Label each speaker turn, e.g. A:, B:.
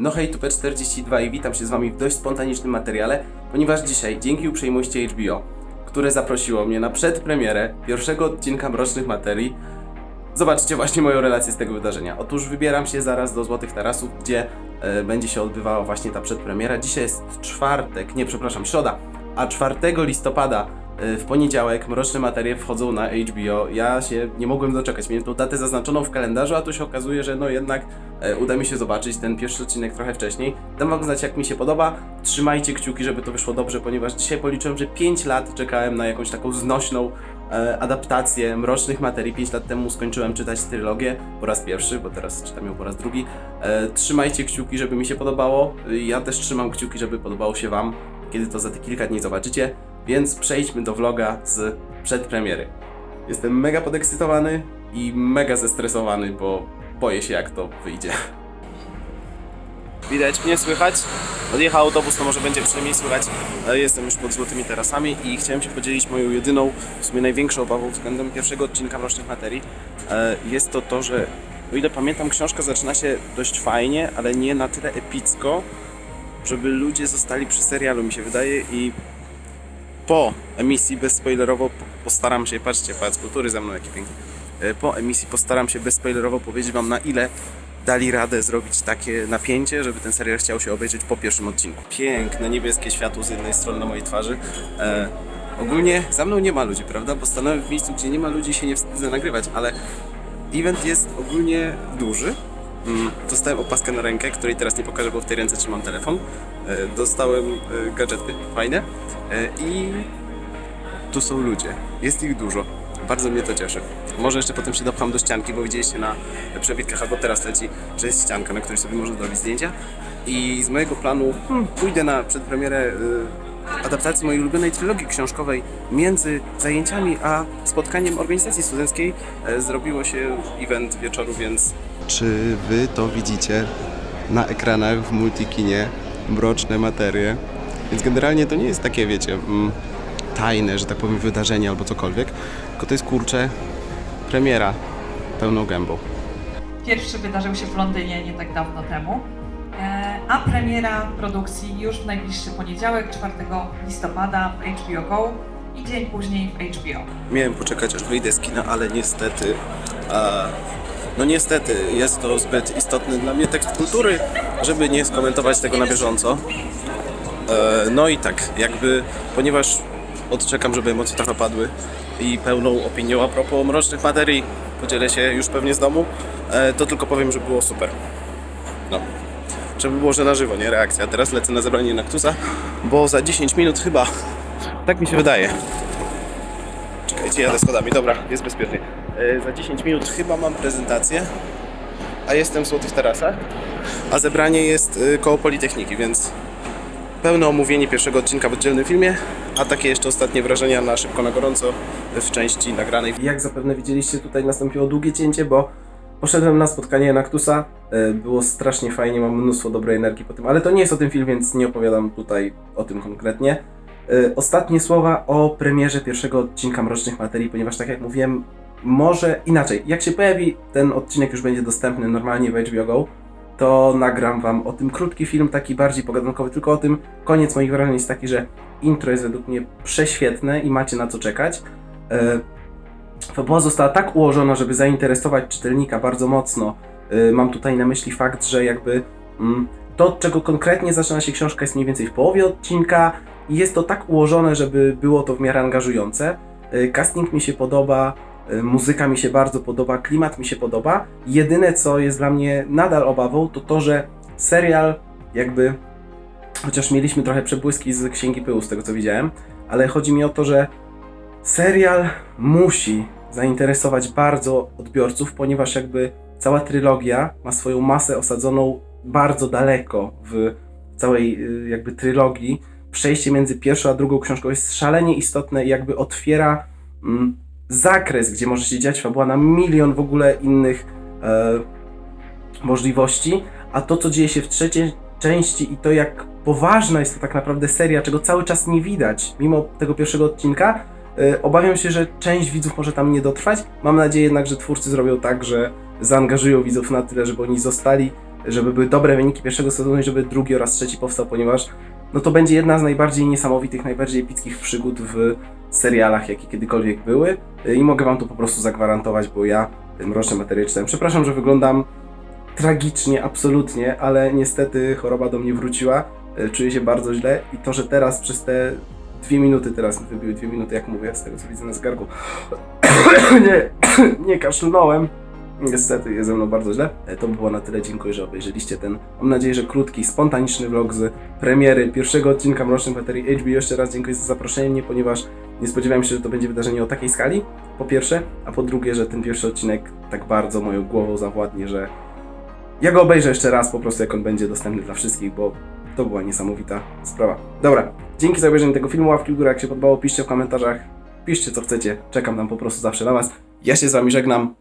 A: No hej, Tupe42 i witam się z Wami w dość spontanicznym materiale, ponieważ dzisiaj, dzięki uprzejmości HBO, które zaprosiło mnie na przedpremierę pierwszego odcinka Mrocznych Materii, zobaczcie właśnie moją relację z tego wydarzenia. Otóż wybieram się zaraz do Złotych Tarasów, gdzie e, będzie się odbywała właśnie ta przedpremiera. Dzisiaj jest czwartek, nie, przepraszam, środa, a 4 listopada w poniedziałek Mroczne Materie wchodzą na HBO. Ja się nie mogłem doczekać. Miałem tą datę zaznaczoną w kalendarzu, a tu się okazuje, że no jednak e, uda mi się zobaczyć ten pierwszy odcinek trochę wcześniej. Dam wam znać jak mi się podoba. Trzymajcie kciuki, żeby to wyszło dobrze, ponieważ dzisiaj policzyłem, że 5 lat czekałem na jakąś taką znośną e, adaptację Mrocznych Materii. 5 lat temu skończyłem czytać trylogię po raz pierwszy, bo teraz czytam ją po raz drugi. E, trzymajcie kciuki, żeby mi się podobało. Ja też trzymam kciuki, żeby podobało się wam, kiedy to za te kilka dni zobaczycie. Więc przejdźmy do vloga z przedpremiery. Jestem mega podekscytowany i mega zestresowany, bo boję się jak to wyjdzie. Widać mnie, słychać? Odjechał autobus, to może będzie przynajmniej słychać. Jestem już pod Złotymi Tarasami i chciałem się podzielić moją jedyną, w sumie największą obawą względem pierwszego odcinka Mrocznych Materii. E, Jest to to, że o ile pamiętam, książka zaczyna się dość fajnie, ale nie na tyle epicko, żeby ludzie zostali przy serialu, mi się wydaje i po emisji bezspoilerowo po- postaram się, patrzcie, patrz, kultury ze mną jaki piękny. E, Po emisji postaram się bezspoilerowo powiedzieć wam na ile dali radę zrobić takie napięcie, żeby ten serial chciał się obejrzeć po pierwszym odcinku. Piękne niebieskie światło z jednej strony na mojej twarzy. E, ogólnie za mną nie ma ludzi, prawda? Bo stanąłem w miejscu, gdzie nie ma ludzi się nie wstydzę nagrywać, ale event jest ogólnie duży. Mm, Dostałem opaskę na rękę, której teraz nie pokażę, bo w tej ręce trzymam telefon. E, Dostałem e, gadżety fajne i tu są ludzie. Jest ich dużo. Bardzo mnie to cieszy. Może jeszcze potem się dopcham do ścianki, bo widzieliście na przebitkach albo teraz leci, że jest ścianka, na której sobie można zrobić zdjęcia. I z mojego planu hmm, pójdę na przedpremierę y, adaptacji mojej ulubionej trylogii książkowej między zajęciami a spotkaniem organizacji studenckiej. E, zrobiło się event wieczoru, więc... Czy wy to widzicie na ekranach w multikinie? Mroczne materie. Więc generalnie to nie jest takie, wiecie, mm, tajne, że tak powiem, wydarzenie albo cokolwiek, tylko to jest kurczę premiera pełną gębą.
B: Pierwszy wydarzył się w Londynie nie tak dawno temu, e, a premiera produkcji już w najbliższy poniedziałek, 4 listopada w HBO Go i dzień później w HBO.
A: Miałem poczekać aż wyjdę z kina, ale niestety, a, no niestety jest to zbyt istotny dla mnie tekst kultury, żeby nie skomentować tego na bieżąco. E, no i tak, jakby, ponieważ odczekam, żeby emocje trochę padły i pełną opinią a propos mrocznych materii podzielę się już pewnie z domu, e, to tylko powiem, że było super. No. Żeby było, że na żywo, nie reakcja. Teraz lecę na zebranie Naktusa, bo za 10 minut chyba, tak mi się wydaje, Czekajcie, jadę schodami. Dobra, jest bezpiecznie. E, za 10 minut chyba mam prezentację, a jestem w Złotych Tarasach, a zebranie jest koło Politechniki, więc pełne omówienie pierwszego odcinka w oddzielnym filmie, a takie jeszcze ostatnie wrażenia na szybko, na gorąco w części nagranej. Jak zapewne widzieliście, tutaj nastąpiło długie cięcie, bo poszedłem na spotkanie Naktusa. E, Było strasznie fajnie, mam mnóstwo dobrej energii po tym, ale to nie jest o tym film, więc nie opowiadam tutaj o tym konkretnie. E, Ostatnie słowa o premierze pierwszego odcinka Mrocznych Materii, ponieważ tak jak mówiłem, może inaczej. Jak się pojawi ten odcinek, już będzie dostępny normalnie w HBO Go, to nagram wam o tym krótki film, taki bardziej pogadankowy, tylko o tym. Koniec moich wrażeń jest taki, że intro jest według mnie prześwietne i macie na co czekać. E, Fabuła została tak ułożona, żeby zainteresować czytelnika bardzo mocno. E, Mam tutaj na myśli fakt, że jakby mm, to, od czego konkretnie zaczyna się książka, jest mniej więcej w połowie odcinka i jest to tak ułożone, żeby było to w miarę angażujące. E, Casting mi się podoba, muzyka mi się bardzo podoba, klimat mi się podoba. Jedyne, co jest dla mnie nadal obawą, to to, że serial jakby, chociaż mieliśmy trochę przebłyski z Księgi Pyłu, z tego co widziałem, ale chodzi mi o to, że serial musi zainteresować bardzo odbiorców, ponieważ jakby cała trylogia ma swoją masę osadzoną bardzo daleko w całej y, jakby trylogii. Przejście między pierwszą a drugą książką jest szalenie istotne i jakby otwiera mm, zakres, gdzie może się dziać fabuła na milion w ogóle innych e, możliwości, a to, co dzieje się w trzeciej części i to, jak poważna jest to tak naprawdę seria, czego cały czas nie widać, mimo tego pierwszego odcinka, e, obawiam się, że część widzów może tam nie dotrwać. Mam nadzieję jednak, że twórcy zrobią tak, że zaangażują widzów na tyle, żeby oni zostali żeby były dobre wyniki pierwszego sezonu i żeby drugi oraz trzeci powstał, ponieważ no to będzie jedna z najbardziej niesamowitych, najbardziej epickich przygód w serialach, jakie kiedykolwiek były Y, i mogę wam to po prostu zagwarantować, bo ja ten mroczny materiał czytałem. Przepraszam, że wyglądam tragicznie, absolutnie, ale niestety choroba do mnie wróciła, y, czuję się bardzo źle i to, że teraz przez te dwie minuty, teraz mi wybiły dwie minuty, jak mówię, z tego co widzę na zgargu, nie, nie kaszlnąłem. Niestety jest ze mną bardzo źle. E, To by było na tyle. Dziękuję, że obejrzeliście ten, mam nadzieję, że krótki, spontaniczny vlog z premiery pierwszego odcinka Mrocznych Materii HBO. Jeszcze raz dziękuję za zaproszenie mnie, ponieważ nie spodziewałem się, że to będzie wydarzenie o takiej skali, po pierwsze, a po drugie, że ten pierwszy odcinek tak bardzo moją głową zawładnie, że ja go obejrzę jeszcze raz po prostu, jak on będzie dostępny dla wszystkich, bo to była niesamowita sprawa. Dobra, dzięki za obejrzenie tego filmu, łapki w górę, jak się podobało, piszcie w komentarzach, piszcie co chcecie, czekam tam po prostu zawsze na was. Ja się z wami żegnam,